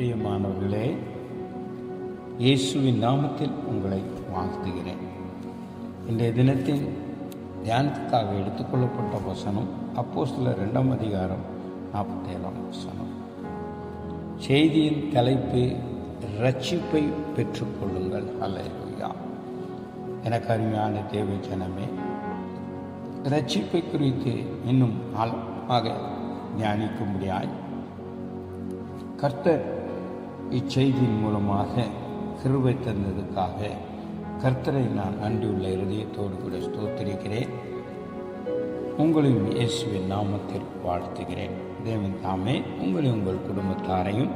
பிரியமானவர்களே இயேசுவின் நாமத்தில் உங்களை வாழ்த்துகிறேன். இன்றைய தினத்தின் தியானத்துக்காக எடுத்துக்கொள்ளப்பட்ட வசனம் அப்போ சில ரெண்டாம் அதிகாரம் நாற்பத்தேழாம் வசனம். செய்தியின் தலைப்பு ரட்சிப்பை பெற்றுக்கொள்ளுங்கள். அல்லேலூயா. எனக்கு அருமையான தேவை ஜனமே ரட்சிப்பை குறித்து இன்னும் ஆழமாக தியானிக்கும்படியாய் கர்த்தர் இச்செய்தியின் மூலமாக கிருபை தந்ததுக்காக கர்த்தரை நான் நன்றியுள்ள இருதயத்தோடு கூட ஸ்தோத்திருக்கிறேன். உங்களையும் இயேசுவின் நாமத்தில் வாழ்த்துகிறேன். தேவன் தாமே உங்களை உங்கள் குடும்பத்தாரையும்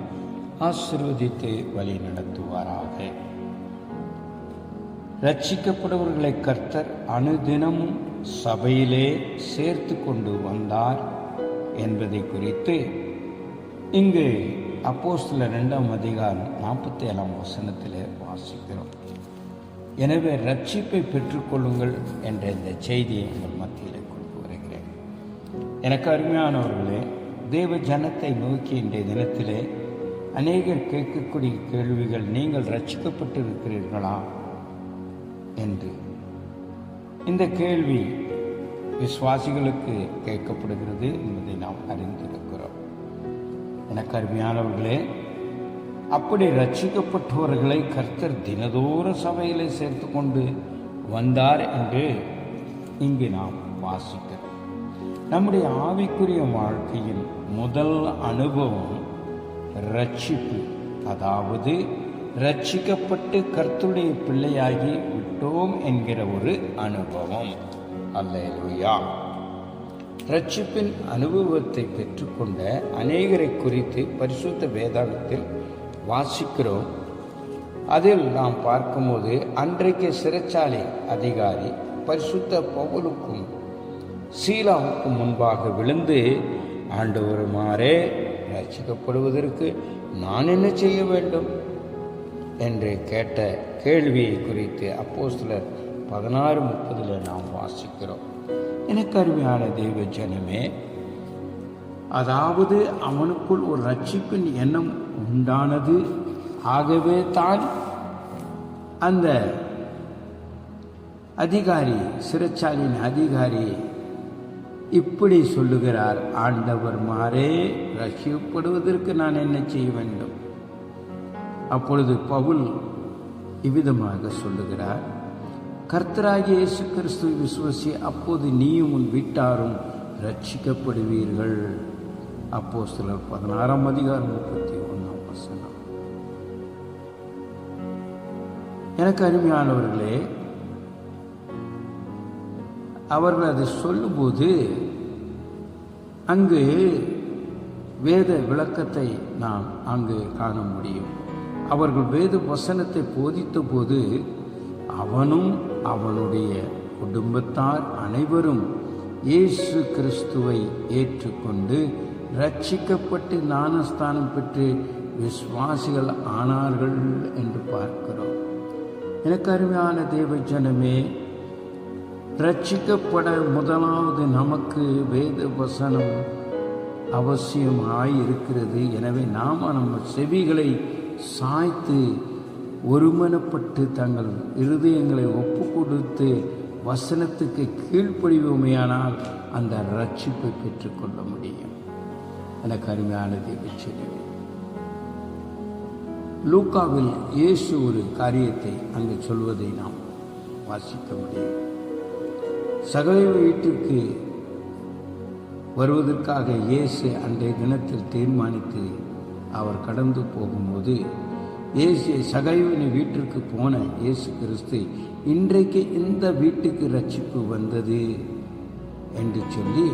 ஆசிர்வதித்து வழி நடத்துவாராக. ரட்சிக்கப்படுவர்களை கர்த்தர் அனுதினமும் சபையிலே சேர்த்து கொண்டு வந்தார் என்பதை குறித்து இங்கு அப்போஸ்தில் ரெண்டாம் அதிகாரம் நாற்பத்தி ஏழாம் வசனத்திலே வாசிக்கிறோம். எனவே ரட்சிப்பை பெற்றுக்கொள்ளுங்கள் என்ற இந்த செய்தியை உங்கள் மத்தியில் கொண்டு வருகிறேன். எனக்கு அருமையானவர்களே தேவ ஜனத்தை நோக்கி இன்றைய தினத்திலே அநேகர் கேட்கக்கூடிய கேள்விகள் நீங்கள் ரட்சிக்கப்பட்டிருக்கிறீர்களா என்று. இந்த கேள்வி விசுவாசிகளுக்கு கேட்கப்படுகிறது என்பதை நாம் அறிந்தோம் எனக்கு அருமையானவர்களே அப்படி ரட்சிக்கப்பட்டவர்களை கர்த்தர் தினதோற சபையிலே சேர்த்து கொண்டு வந்தார் என்று இங்கு நாம் வாசிக்கிறோம். நம்முடைய ஆவிக்குரிய வாழ்க்கையின் முதல் அனுபவம் ரட்சிப்பு. அதாவது ரட்சிக்கப்பட்டு கர்த்துடைய பிள்ளையாகி விட்டோம் என்கிற ஒரு அனுபவம். அல்லேலூயா. ரட்சிப்பின் அனுபவத்தை பெற்றுக்கொண்ட அநேகரை குறித்து பரிசுத்த வேதாகத்தில் வாசிக்கிறோம். அதில் நாம் பார்க்கும்போது அன்றைக்கு சிறைச்சாலை அதிகாரி பரிசுத்த பவுலுக்கும் சீலாவுக்கும் முன்பாக விழுந்து ஆண்டவருமாறே ரட்சிக்கப்படுவதற்கு நான் என்ன செய்ய வேண்டும்? என்று கேட்ட கேள்வியை குறித்து அப்போ சிலர் பதினாறு முப்பதில் நாம் வாசிக்கிறோம். எனக்கு அருமையான தெய்வ ஜனமே அதாவது அவனுக்குள் ஒரு ரட்சிப்பின் எண்ணம் உண்டானது. ஆகவே தான் அந்த அதிகாரி சிறைச்சாலையின் அதிகாரி இப்படி சொல்லுகிறார். ஆண்டவர் மாறே ரசிக்கப்படுவதற்கு நான் என்ன செய்ய வேண்டும்? அப்பொழுது பவுல் இவ்விதமாக சொல்லுகிறார். கர்த்தராகிய இயேசு கிறிஸ்து விசுவசி அப்போது நீயும் உன் வீட்டாரும் ரட்சிக்கப்படுவீர்கள் அப்போ சிலர் பதினாறாம் அதிகாரம் முப்பத்தி ஒன்றாம் வசனம். எனக்கு அருமையானவர்களே அவர்கள் அதை சொல்லும்போது அங்கு வேத விளக்கத்தை நாம் அங்கு காண முடியும். அவர்கள் வேத வசனத்தை போதித்த போது அவனும் அவளுடைய குடும்பத்தார் அனைவரும் இயேசு கிறிஸ்துவை ஏற்றுக்கொண்டு ரட்சிக்கப்பட்டு ஞானஸ்தானம் பெற்று விசுவாசிகள் ஆனார்கள் என்று பார்க்கிறோம். எனக்கு அருமையான தேவ ஜனமே ரட்சிக்கப்பட முதலாவது நமக்கு வேத வசனம் அவசியமாய் இருக்கிறது எனவே நாம் நம்ம செவிகளை சாய்த்து ஒருமனப்பட்டு தங்கள் இருதயங்களை ஒப்பு கொடுத்து வசனத்துக்கு கீழ்ப்படிவோமையானால் அந்த ரட்சிப்பை பெற்றுக்கொள்ள முடியும். எனக்கு அருமையான தேவச்செல்வி லூக்காவில் இயேசு ஒரு காரியத்தை அங்கு சொல்வதை நாம் வாசிக்க முடியும். சகல வீட்டிற்கு வருவதற்காக இயேசு அன்றைய தினத்தில் தீர்மானித்து அவர் கடந்து போகும்போது இயேசு சகைவனை வீட்டிற்கு போன இயேசு கிறிஸ்து இன்றைக்கு இந்த வீட்டுக்கு ரட்சிப்பு வந்தது என்று சொல்லி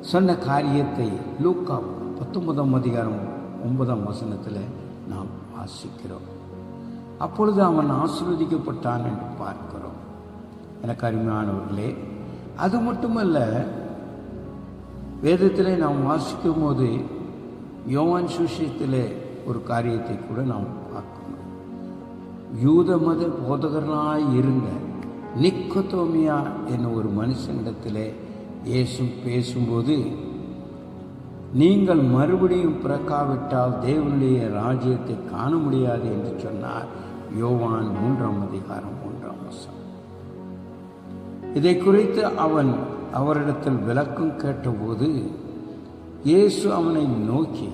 சொன்ன காரியத்தை லூக்கா பத்தொன்பதாம் அதிகாரம் ஒன்பதாம் வசனத்தில் நாம் வாசிக்கிறோம். அப்பொழுது அவன் ஆசீர்வதிக்கப்பட்டான் என்று பார்க்கிறோம். எனக்கு அருமையானவர்களே அது மட்டுமல்ல வேதத்திலே நாம் வாசிக்கும் போது யோவான் சுஷியத்திலே ஒரு காரியத்தை கூட நாம் பார்க்கணும் யூத மத போதகர்களாய் இருந்த நிக்கோத்தோமியா என்ற ஒரு மனுஷனிடத்தில் இயேசு பேசும்போது நீங்கள் மறுபடியும் பிறக்காவிட்டால் தேவனுடைய ராஜ்யத்தை காண முடியாது என்று சொன்னார் யோவான் மூன்றாம் அதிகாரம் மூன்றாம் வசம் இதை குறித்து அவன் அவரிடத்தில் விளக்கம் கேட்டபோது இயேசு அவனை நோக்கி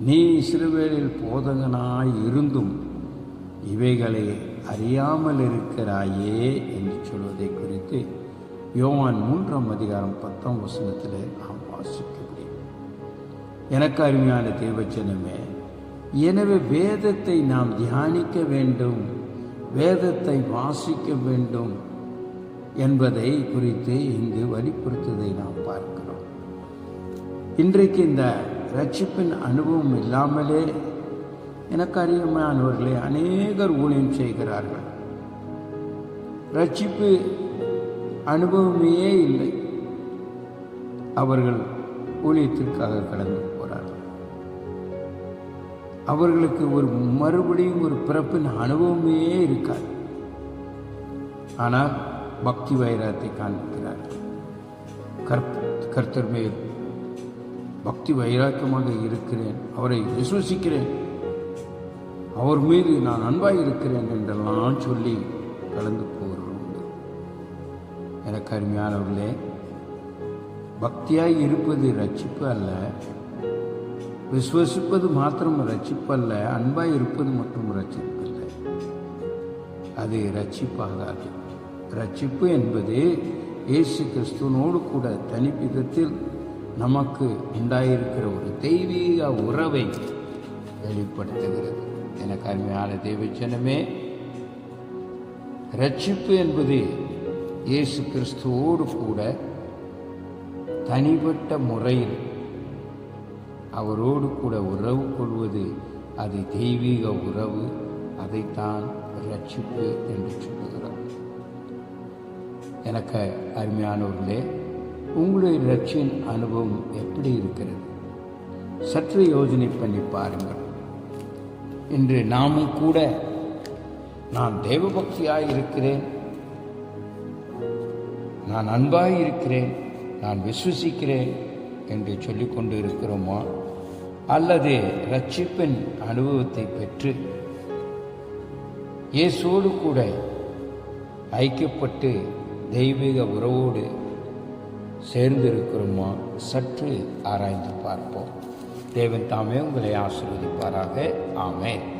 நீ சிறுவேலில் போதகனாய் இருந்தும் இவைகளை அறியாமல் இருக்கிறாயே என்று சொல்வதை குறித்து யோவான் மூன்றாம் அதிகாரம் பத்தாம் வசனத்தில் நாம் வாசிக்க முடியும் எனக்கு அருமையான தேவச்சனமே எனவே வேதத்தை நாம் தியானிக்க வேண்டும் வேதத்தை வாசிக்க வேண்டும் என்பதை குறித்து இங்கு வலியுறுத்ததை நாம் பார்க்கிறோம். இன்றைக்கு இந்த ரட்சிப்பின் அனுபவம் இல்லாமலே எனக்கு அறியமானவர்களே அநேகர் ஊழியம் செய்கிறார்கள். ரட்சிப்பு அனுபவமே இல்லை. அவர்கள் ஊழியத்திற்காக கடந்து போகிறார்கள் அவர்களுக்கு ஒரு மறுபடியும் ஒரு பிறப்பின் அனுபவமே இருக்காது. ஆனால் பக்தி வைரத்தை காண்பிக்கிறார். கர்த்தர் மேல் பக்தி வைராக்கியமாக இருக்கிறேன் அவரை விசுவசிக்கிறேன். அவர் மீது நான் அன்பாய் இருக்கிறேன் என்றெல்லாம் சொல்லி கலந்து போகிறோம் எனக்கு அருமையானவர்களே பக்தியாக இருப்பது ரட்சிப்பு அல்ல விசுவசிப்பது மாத்திரம் ரட்சிப்பு அல்ல அன்பாக இருப்பது மட்டும் ரட்சிப்பு அல்ல. அது ரட்சிப்பாகாது ரட்சிப்பு என்பது இயேசு கிறிஸ்துவனோடு கூட தனிப்பிதத்தில் நமக்கு உண்டாயிருக்கிற ஒரு தெய்வீக உறவை வெளிப்படுத்துகிறது. எனக்கு அருமையான தெய்வச்சனமே ரட்சிப்பு என்பது இயேசு கிறிஸ்துவோடு கூட தனிப்பட்ட முறையில் அவரோடு கூட உறவு கொள்வது அது தெய்வீக உறவு அதைத்தான் ரட்சிப்பு என்று சொல்லுகிறார் எனக்கு அருமையானவர்களே உங்களுடைய ரட்சியின் அனுபவம் எப்படி இருக்கிறது? சற்று யோசனை பண்ணி பாருங்கள். இன்று நாமும் கூட நான் தேவபக்தியாக இருக்கிறேன். நான் அன்பாக இருக்கிறேன். நான் விசுவசிக்கிறேன் என்று சொல்லிக்கொண்டு இருக்கிறோமா அல்லது ரட்சிப்பின் அனுபவத்தை பெற்று இயேசோடு கூட ஐக்கியப்பட்டு தெய்வீக உறவோடு சேர்ந்திருக்கிறோமா? சற்று ஆராய்ந்து பார்ப்போம். தேவன் தாமே உங்களை ஆசீர்வதிப்பாராக. ஆமென்.